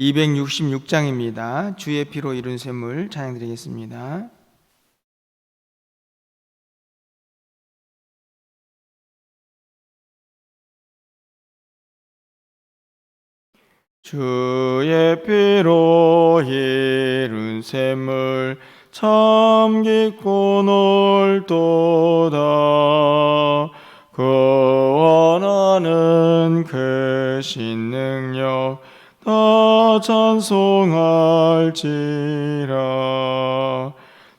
266장입니다. 주의 피로 이룬 샘물 찬양 드리겠습니다. 주의 피로 이룬 샘물 참 깊고 넓도다 그 원하는 크신 능력 다 찬송할지라.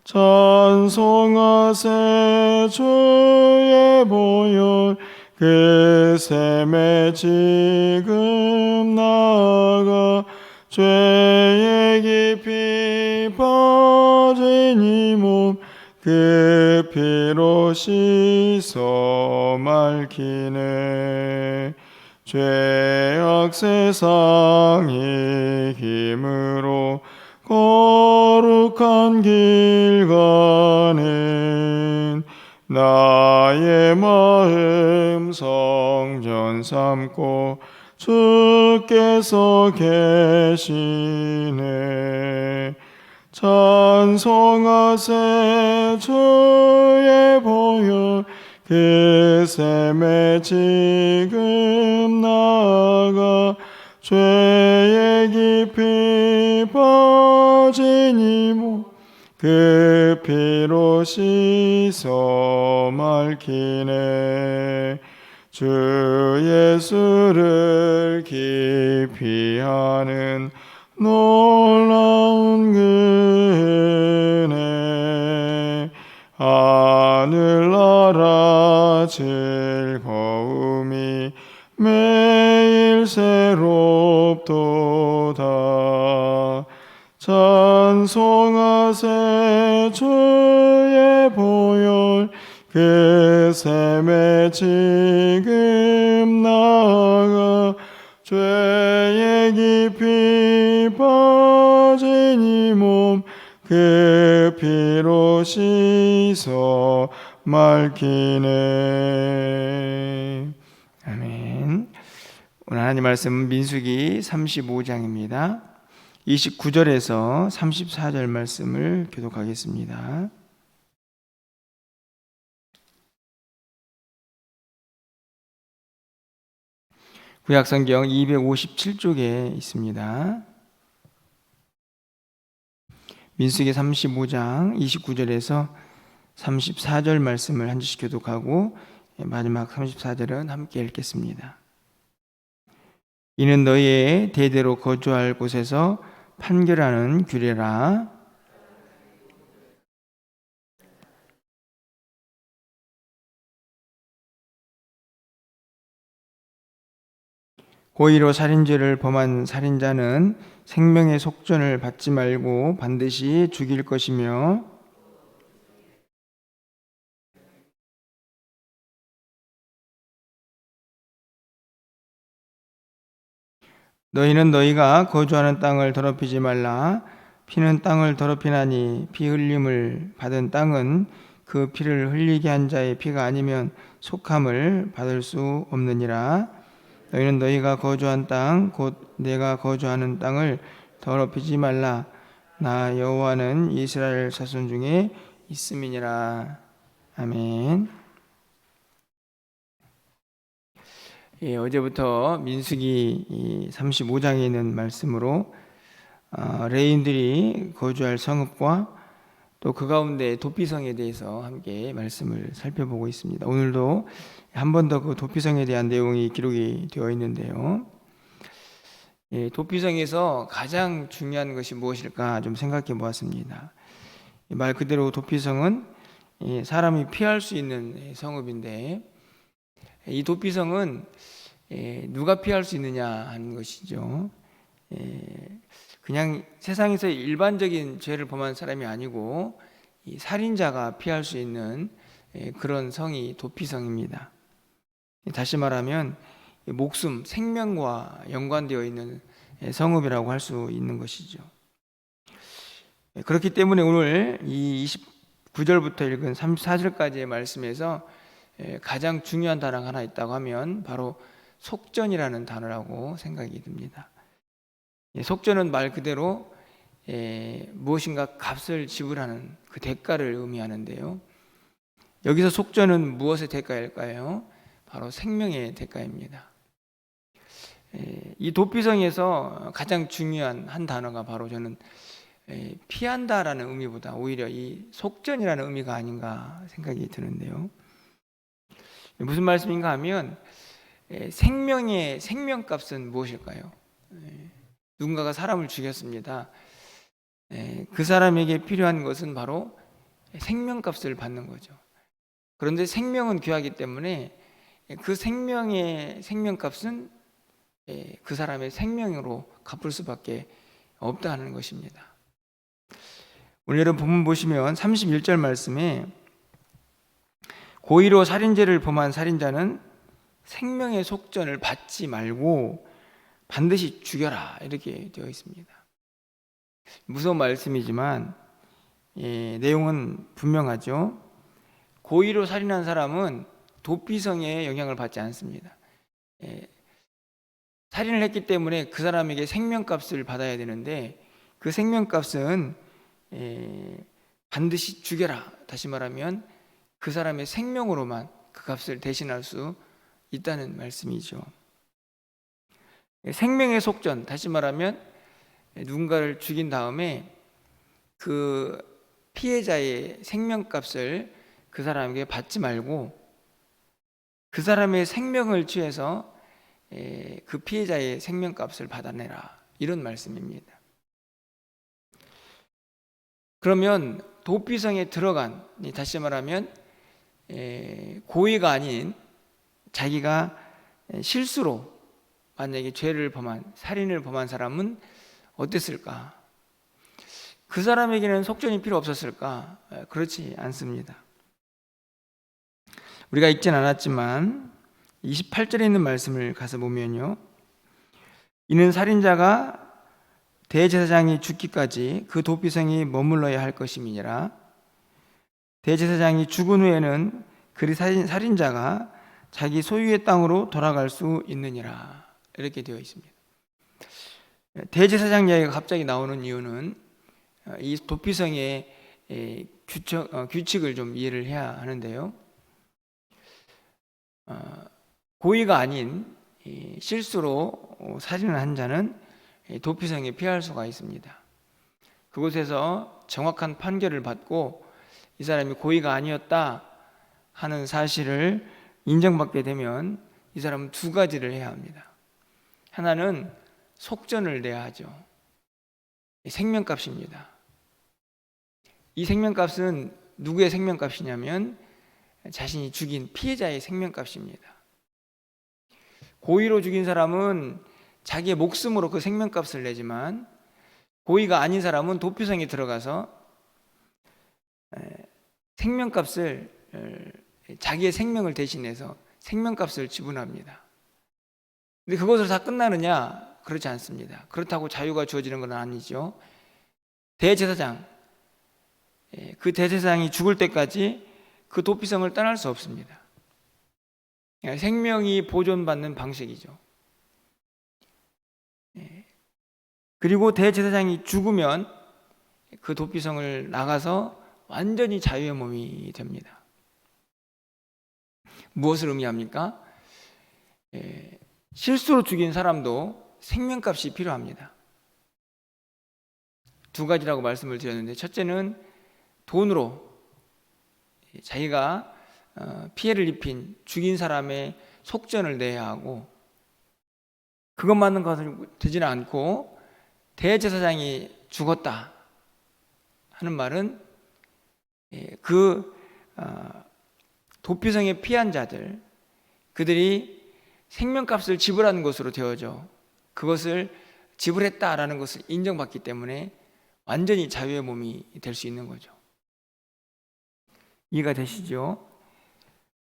찬송하세 주의 보혈 그 샘에 지금 나가 죄의 깊이 빠진 이 몸 그 피로 씻어 맑히네 죄악 세상의 힘으로 거룩한 길 가는 나의 마음 성전 삼고 주께서 계시네. 찬송하세 주의 보혈 그 샘에 지금 나가 죄의 깊이 빠진 이몸그 피로 씻어 맑히네. 주 예수를 깊이 하는 놀라운 즐거움이 매일 새롭도다. 찬송하세 주의 보혈 그 샘에 지금 나가 죄의 깊이 빠진 이 몸 그 피로 씻어 맑히네. 아멘. 오늘 하나님 말씀은 민수기 35장입니다. 29절에서 34절 말씀을 교독하겠습니다. 구약성경 257쪽에 있습니다. 민수기 35장 29절에서 34절 말씀을 한 절씩 교독하고 마지막 34절은 함께 읽겠습니다. 이는 너희의 대대로 거주할 곳에서 판결하는 규례라 고의로 살인죄를 범한 살인자는 생명의 속전을 받지 말고 반드시 죽일 것이며 너희는 너희가 거주하는 땅을 더럽히지 말라. 피는 땅을 더럽히나니 피 흘림을 받은 땅은 그 피를 흘리게 한 자의 피가 아니면 속함을 받을 수 없느니라. 너희는 너희가 거주한 땅 곧 내가 거주하는 땅을 더럽히지 말라. 나 여호와는 이스라엘 자손 중에 있음이니라. 아멘. 예, 어제부터 민수기 35장에 있는 말씀으로 어, 레인들이 거주할 성읍과 또 그 가운데 도피성에 대해서 함께 말씀을 살펴보고 있습니다. 오늘도 한 번 더 그 도피성에 대한 내용이 기록이 되어 있는데요. 예, 도피성에서 가장 중요한 것이 무엇일까 좀 생각해 보았습니다. 말 그대로 도피성은 예, 사람이 피할 수 있는 성읍인데 이 도피성은 예, 누가 피할 수 있느냐 하는 것이죠. 예, 그냥 세상에서 일반적인 죄를 범한 사람이 아니고 이 살인자가 피할 수 있는 예, 그런 성이 도피성입니다. 다시 말하면 이 목숨, 생명과 연관되어 있는 예, 성읍이라고 할 수 있는 것이죠. 예, 그렇기 때문에 오늘 이 29절부터 읽은 34절까지의 말씀에서 예, 가장 중요한 단어가 하나 있다고 하면 바로 속전이라는 단어라고 생각이 듭니다. 예, 속전은 말 그대로 예, 무엇인가 값을 지불하는 그 대가를 의미하는데요. 여기서 속전은 무엇의 대가일까요? 바로 생명의 대가입니다. 예, 이 도피성에서 가장 중요한 한 단어가 바로 저는 예, 피한다라는 의미보다 오히려 이 속전이라는 의미가 아닌가 생각이 드는데요. 무슨 말씀인가 하면 예, 생명의 생명값은 무엇일까요? 예, 누군가가 사람을 죽였습니다. 예, 그 사람에게 필요한 것은 바로 생명값을 받는 거죠. 그런데 생명은 귀하기 때문에 그 생명의 생명값은 예, 그 사람의 생명으로 갚을 수밖에 없다는 것입니다. 오늘 여러분 본문 보시면 31절 말씀에 고의로 살인죄를 범한 살인자는 생명의 속전을 받지 말고 반드시 죽여라 이렇게 되어 있습니다. 무서운 말씀이지만 예, 내용은 분명하죠. 고의로 살인한 사람은 도피성에 영향을 받지 않습니다. 예, 살인을 했기 때문에 그 사람에게 생명값을 받아야 되는데 그 생명값은 예, 반드시 죽여라. 다시 말하면 그 사람의 생명으로만 그 값을 대신할 수 있다는 말씀이죠. 생명의 속전, 다시 말하면 누군가를 죽인 다음에 그 피해자의 생명값을 그 사람에게 받지 말고 그 사람의 생명을 취해서 에, 그 피해자의 생명값을 받아내라 이런 말씀입니다. 그러면 도피성에 들어간 다시 말하면 에, 고의가 아닌 자기가 실수로 만약에 죄를 범한 살인을 범한 사람은 어땠을까? 그 사람에게는 속전이 필요 없었을까? 그렇지 않습니다. 우리가 읽진 않았지만 28절에 있는 말씀을 가서 보면요. 이는 살인자가 대제사장이 죽기까지 그 도피성이 머물러야 할 것임이니라. 대제사장이 죽은 후에는 그리 살인, 살인자가 자기 소유의 땅으로 돌아갈 수 있느니라. 이렇게 되어 있습니다. 대제사장 이야기가 갑자기 나오는 이유는 이 도피성의 규칙, 어, 규칙을 좀 이해를 해야 하는데요. 어, 고의가 아닌 실수로 살인을 한 자는 도피성에 피할 수가 있습니다. 그곳에서 정확한 판결을 받고 이 사람이 고의가 아니었다 하는 사실을 인정받게 되면 이 사람은 두 가지를 해야 합니다. 하나는 속전을 내야 하죠. 생명값입니다. 이 생명값은 누구의 생명값이냐면 자신이 죽인 피해자의 생명값입니다. 고의로 죽인 사람은 자기의 목숨으로 그 생명값을 내지만 고의가 아닌 사람은 도피성에 들어가서 생명값을 자기의 생명을 대신해서 생명값을 지불합니다. 근데 그것으로 다 끝나느냐? 그렇지 않습니다. 그렇다고 자유가 주어지는 건 아니죠. 대제사장, 그 대제사장이 죽을 때까지 그 도피성을 떠날 수 없습니다. 생명이 보존받는 방식이죠. 그리고 대제사장이 죽으면 그 도피성을 나가서 완전히 자유의 몸이 됩니다. 무엇을 의미합니까? 예, 실수로 죽인 사람도 생명값이 필요합니다. 두 가지라고 말씀을 드렸는데 첫째는 돈으로 자기가 어, 피해를 입힌 죽인 사람의 속전을 내야 하고 그것만은 되지는 않고 대제사장이 죽었다 하는 말은 예, 그 어, 도피성에 피한 자들 그들이 생명값을 지불하는 것으로 되어져 그것을 지불했다라는 것을 인정받기 때문에 완전히 자유의 몸이 될 수 있는 거죠. 이해가 되시죠?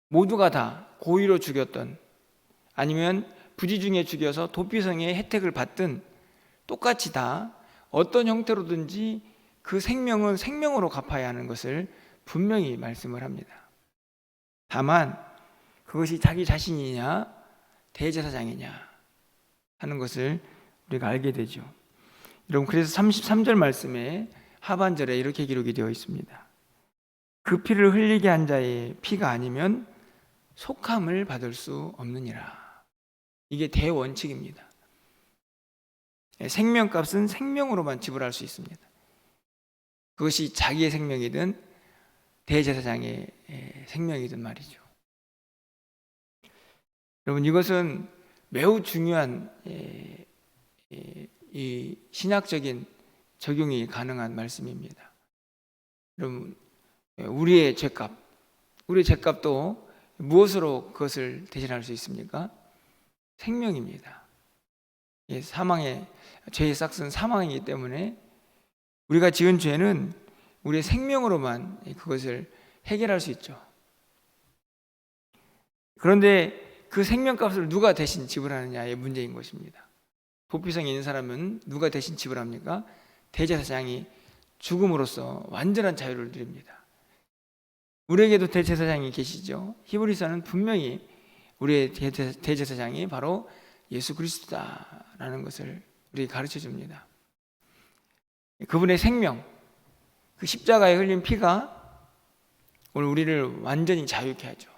모두가 다 고의로 죽였던 아니면 부지 중에 죽여서 도피성의 혜택을 받든 똑같이 다 어떤 형태로든지 그 생명은 생명으로 갚아야 하는 것을 분명히 말씀을 합니다. 다만 그것이 자기 자신이냐 대제사장이냐 하는 것을 우리가 알게 되죠. 여러분 그래서 33절 말씀에 하반절에 이렇게 기록이 되어 있습니다. 그 피를 흘리게 한 자의 피가 아니면 속함을 받을 수 없느니라. 이게 대원칙입니다. 예, 생명값은 생명으로만 지불할 수 있습니다. 그것이 자기의 생명이든 대제사장의 예, 생명이든 말이죠. 여러분 이것은 매우 중요한 예, 이 신학적인 적용이 가능한 말씀입니다. 여러분 우리의 죄값, 우리의 죄값도 무엇으로 그것을 대신할 수 있습니까? 생명입니다. 예, 사망의 죄의 싹은 사망이기 때문에 우리가 지은 죄는 우리의 생명으로만 그것을 해결할 수 있죠. 그런데 그 생명값을 누가 대신 지불하느냐의 문제인 것입니다. 도피성에 있는 사람은 누가 대신 지불합니까? 대제사장이 죽음으로써 완전한 자유를 드립니다. 우리에게도 대제사장이 계시죠. 히브리서는 분명히 우리의 대제사장이 바로 예수 그리스도다라는 것을 우리에게 가르쳐 줍니다. 그분의 생명, 그 십자가에 흘린 피가 오늘 우리를 완전히 자유케 하죠.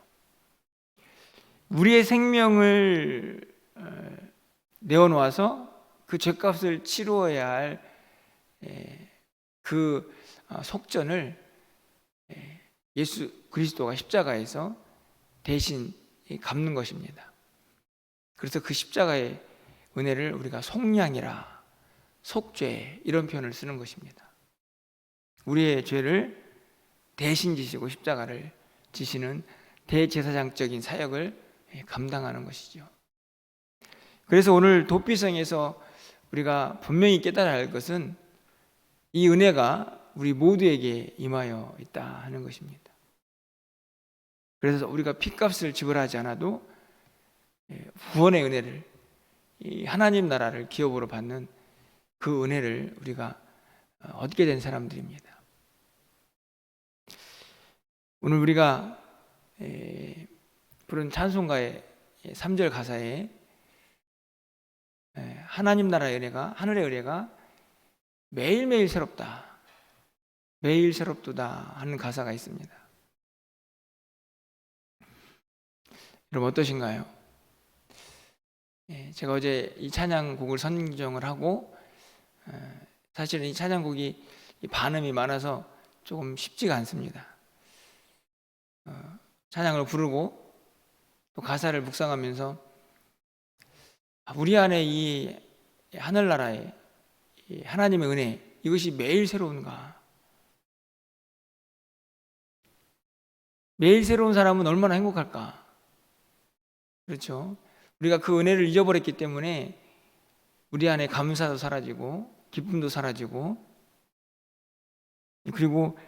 우리의 생명을 어, 내어놓아서 그 죄값을 치루어야 할그 어, 속전을 예수 그리스도가 십자가에서 대신 갚는 것입니다. 그래서 그 십자가의 은혜를 우리가 속량이라 속죄 이런 표현을 쓰는 것입니다. 우리의 죄를 대신 지시고 십자가를 지시는 대제사장적인 사역을 감당하는 것이죠. 그래서 오늘 도피성에서 우리가 분명히 깨달아야 할 것은 이 은혜가 우리 모두에게 임하여 있다 하는 것입니다. 그래서 우리가 핏값을 지불하지 않아도 구원의 은혜를 하나님 나라를 기업으로 받는 그 은혜를 우리가 얻게 된 사람들입니다. 오늘 우리가 부른 찬송가의 3절 가사에 하나님 나라의 은혜가 하늘의 은혜가 매일매일 새롭다. 매일 새롭도다 하는 가사가 있습니다. 여러분 어떠신가요? 제가 어제 이 찬양곡을 선정을 하고 사실은 이 찬양곡이 반음이 많아서 조금 쉽지가 않습니다. 어, 찬양을 부르고 또 가사를 묵상하면서 아, 우리 안에 이 하늘나라의 하나님의 은혜 이것이 매일 새로운가? 매일 새로운 사람은 얼마나 행복할까? 그렇죠? 우리가 그 은혜를 잊어버렸기 때문에 우리 안에 감사도 사라지고 기쁨도 사라지고 그리고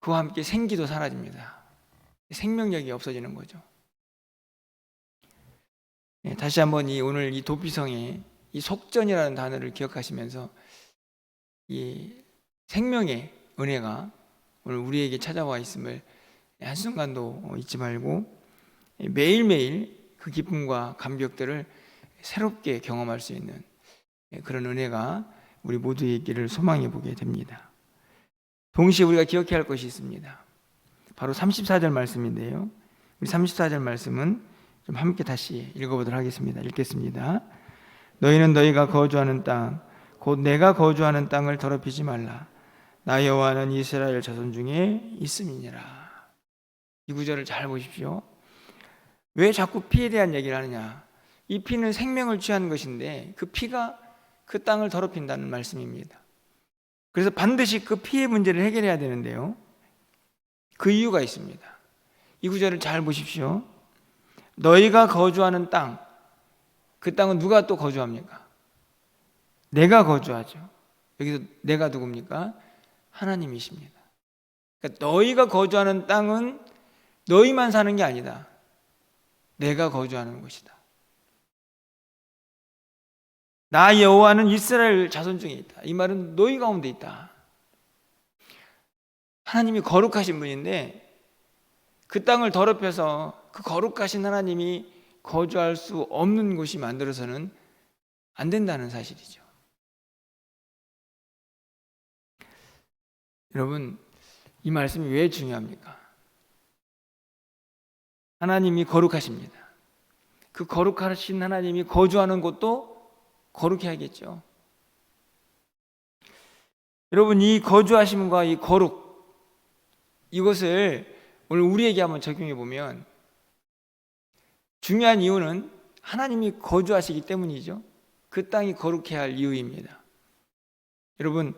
그와 함께 생기도 사라집니다. 생명력이 없어지는 거죠. 네, 다시 한번 이 오늘 이 도피성의 이 속전이라는 단어를 기억하시면서 이 생명의 은혜가 오늘 우리에게 찾아와 있음을 한순간도 잊지 말고 매일매일 그 기쁨과 감격들을 새롭게 경험할 수 있는 그런 은혜가 우리 모두의 있기를 소망해 보게 됩니다. 동시에 우리가 기억해야 할 것이 있습니다. 바로 34절 말씀인데요. 우리 34절 말씀은 좀 함께 다시 읽어보도록 하겠습니다. 읽겠습니다. 너희는 너희가 거주하는 땅, 곧 내가 거주하는 땅을 더럽히지 말라. 나 여호와는 이스라엘 자손 중에 있음이니라. 이 구절을 잘 보십시오. 왜 자꾸 피에 대한 얘기를 하느냐? 이 피는 생명을 취한 것인데 그 피가 그 땅을 더럽힌다는 말씀입니다. 그래서 반드시 그 피의 문제를 해결해야 되는데요. 그 이유가 있습니다. 이 구절을 잘 보십시오. 너희가 거주하는 땅, 그 땅은 누가 또 거주합니까? 내가 거주하죠. 여기서 내가 누굽니까? 하나님이십니다. 그러니까 너희가 거주하는 땅은 너희만 사는 게 아니다. 내가 거주하는 곳이다. 나 여호와는 이스라엘 자손 중에 있다. 이 말은 너희 가운데 있다. 하나님이 거룩하신 분인데 그 땅을 더럽혀서 그 거룩하신 하나님이 거주할 수 없는 곳이 만들어서는 안 된다는 사실이죠. 여러분, 이 말씀이 왜 중요합니까? 하나님이 거룩하십니다. 그 거룩하신 하나님이 거주하는 곳도 거룩해야겠죠. 여러분, 이 거주하심과 이 거룩, 이것을 오늘 우리에게 한번 적용해 보면 중요한 이유는 하나님이 거주하시기 때문이죠. 그 땅이 거룩해야 할 이유입니다. 여러분,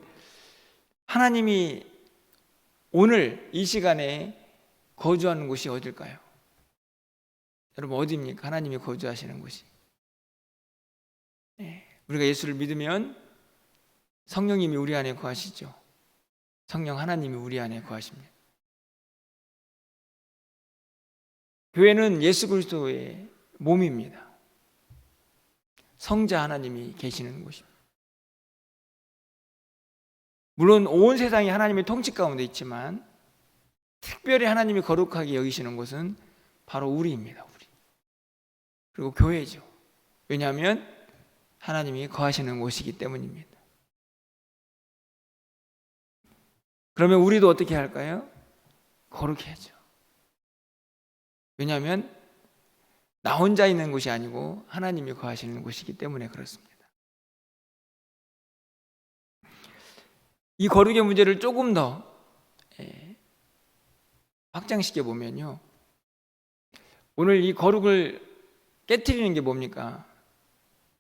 하나님이 오늘 이 시간에 거주하는 곳이 어딜까요? 여러분 어디입니까? 하나님이 거주하시는 곳이. 네, 우리가 예수를 믿으면 성령님이 우리 안에 거하시죠. 성령 하나님이 우리 안에 거하십니다. 교회는 예수 그리스도의 몸입니다. 성자 하나님이 계시는 곳입니다. 물론 온 세상이 하나님의 통치 가운데 있지만 특별히 하나님이 거룩하게 여기시는 곳은 바로 우리입니다. 우리. 그리고 교회죠. 왜냐하면 하나님이 거하시는 곳이기 때문입니다. 그러면 우리도 어떻게 할까요? 거룩해야죠. 왜냐하면 나 혼자 있는 곳이 아니고 하나님이 거하시는 곳이기 때문에 그렇습니다. 이 거룩의 문제를 조금 더 예, 확장시켜 보면요. 오늘 이 거룩을 깨뜨리는 게 뭡니까?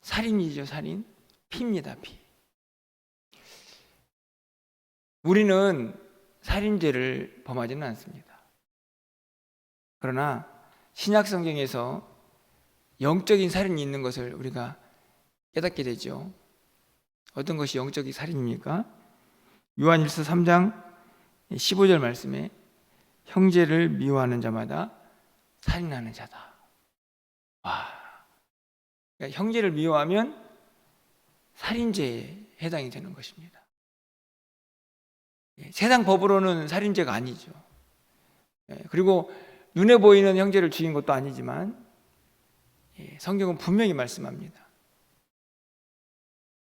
살인이죠, 살인. 피입니다, 피. 우리는 살인죄를 범하지는 않습니다. 그러나 신약 성경에서 영적인 살인이 있는 것을 우리가 깨닫게 되죠. 어떤 것이 영적인 살인입니까? 요한일서 3장 15절 말씀에 형제를 미워하는 자마다 살인하는 자다. 와. 그러니까 형제를 미워하면 살인죄에 해당이 되는 것입니다. 예, 세상 법으로는 살인죄가 아니죠. 예, 그리고 눈에 보이는 형제를 죽인 것도 아니지만 예, 성경은 분명히 말씀합니다.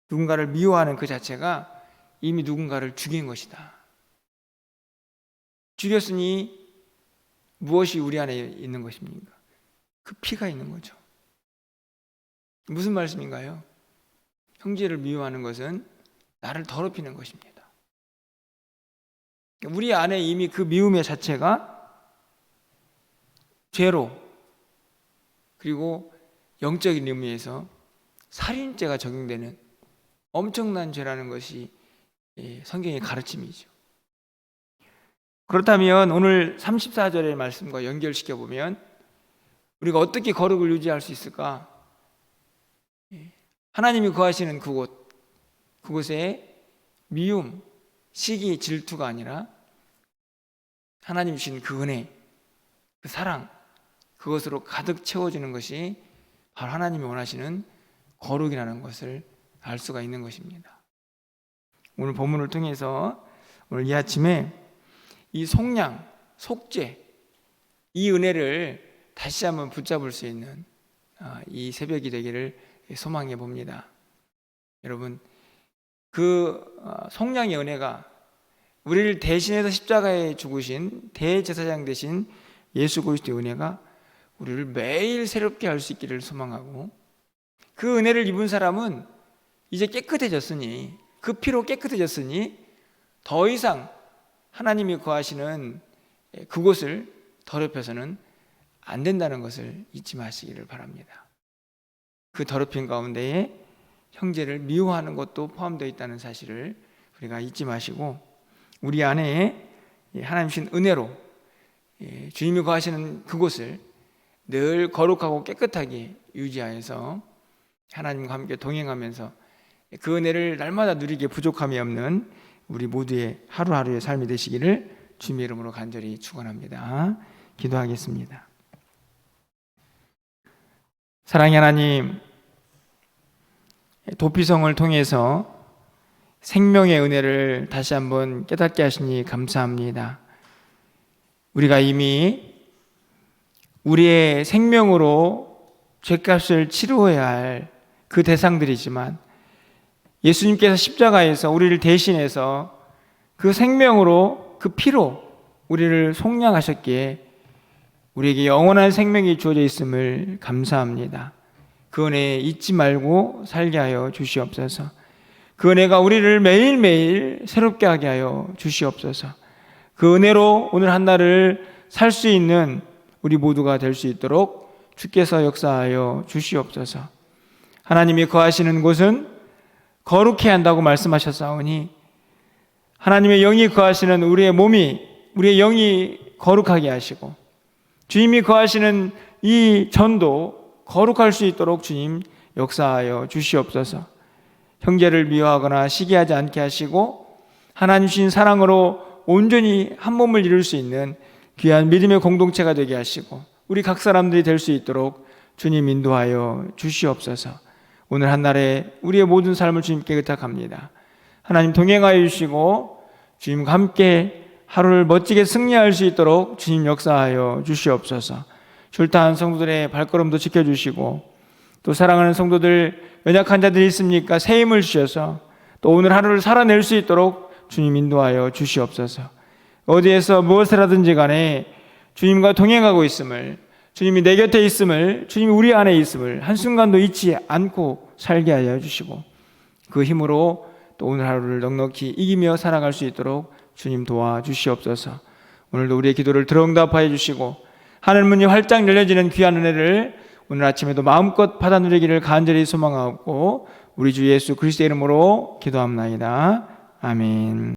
누군가를 미워하는 그 자체가 이미 누군가를 죽인 것이다. 죽였으니 무엇이 우리 안에 있는 것입니까? 그 피가 있는 거죠. 무슨 말씀인가요? 형제를 미워하는 것은 나를 더럽히는 것입니다. 우리 안에 이미 그 미움의 자체가 죄로 그리고 영적인 의미에서 살인죄가 적용되는 엄청난 죄라는 것이 예, 성경의 가르침이죠. 그렇다면 오늘 34절의 말씀과 연결시켜 보면 우리가 어떻게 거룩을 유지할 수 있을까? 예, 하나님이 거하시는 그곳, 그곳에 미움, 시기, 질투가 아니라 하나님 주신 그 은혜, 그 사랑, 그것으로 가득 채워지는 것이 바로 하나님이 원하시는 거룩이라는 것을 알 수가 있는 것입니다. 오늘 본문을 통해서 오늘 이 아침에 이 속량, 속죄, 이 은혜를 다시 한번 붙잡을 수 있는 아, 이 새벽이 되기를 소망해 봅니다. 여러분, 그 어, 속량의 은혜가 우리를 대신해서 십자가에 죽으신 대제사장 되신 예수 그리스도의 은혜가 우리를 매일 새롭게 할 수 있기를 소망하고 그 은혜를 입은 사람은 이제 깨끗해졌으니 그 피로 깨끗해졌으니 더 이상 하나님이 거하시는 그곳을 더럽혀서는 안 된다는 것을 잊지 마시기를 바랍니다. 그 더럽힌 가운데에 형제를 미워하는 것도 포함되어 있다는 사실을 우리가 잊지 마시고 우리 안에 하나님 신 은혜로 예, 주님이 거하시는 그곳을 늘 거룩하고 깨끗하게 유지하여서 하나님과 함께 동행하면서 그 은혜를 날마다 누리게 부족함이 없는 우리 모두의 하루하루의 삶이 되시기를 주님의 이름으로 간절히 축원합니다. 기도하겠습니다. 사랑의 하나님, 도피성을 통해서 생명의 은혜를 다시 한번 깨닫게 하시니 감사합니다. 우리가 이미 우리의 생명으로 죄값을 치루어야 할 그 대상들이지만 예수님께서 십자가에서 우리를 대신해서 그 생명으로 그 피로 우리를 속량하셨기에 우리에게 영원한 생명이 주어져 있음을 감사합니다. 그 은혜 잊지 말고 살게 하여 주시옵소서. 그 은혜가 우리를 매일매일 새롭게 하게 하여 주시옵소서. 그 은혜로 오늘 한 날을 살 수 있는 우리 모두가 될 수 있도록 주께서 역사하여 주시옵소서. 하나님이 거하시는 곳은 거룩해야 한다고 말씀하셨사오니 하나님의 영이 거하시는 우리의 몸이 우리의 영이 거룩하게 하시고 주님이 거하시는 이 전도 거룩할 수 있도록 주님 역사하여 주시옵소서. 형제를 미워하거나 시기하지 않게 하시고 하나님 주신 사랑으로 온전히 한 몸을 이룰 수 있는 귀한 믿음의 공동체가 되게 하시고 우리 각 사람들이 될 수 있도록 주님 인도하여 주시옵소서. 오늘 한날에 우리의 모든 삶을 주님께 의탁합니다. 하나님 동행하여 주시고 주님과 함께 하루를 멋지게 승리할 수 있도록 주님 역사하여 주시옵소서. 출타한 성도들의 발걸음도 지켜주시고 또 사랑하는 성도들 연약한 자들이 있습니까? 새 힘을 주셔서 또 오늘 하루를 살아낼 수 있도록 주님 인도하여 주시옵소서. 어디에서 무엇을 하든지 간에 주님과 동행하고 있음을 주님이 내 곁에 있음을 주님이 우리 안에 있음을 한순간도 잊지 않고 살게 하여 주시고 그 힘으로 또 오늘 하루를 넉넉히 이기며 살아갈 수 있도록 주님 도와주시옵소서. 오늘도 우리의 기도를 들어응답하여 주시고 하늘 문이 활짝 열려지는 귀한 은혜를 오늘 아침에도 마음껏 받아 누리기를 간절히 소망하고 우리 주 예수 그리스도의 이름으로 기도합나이다. 아멘.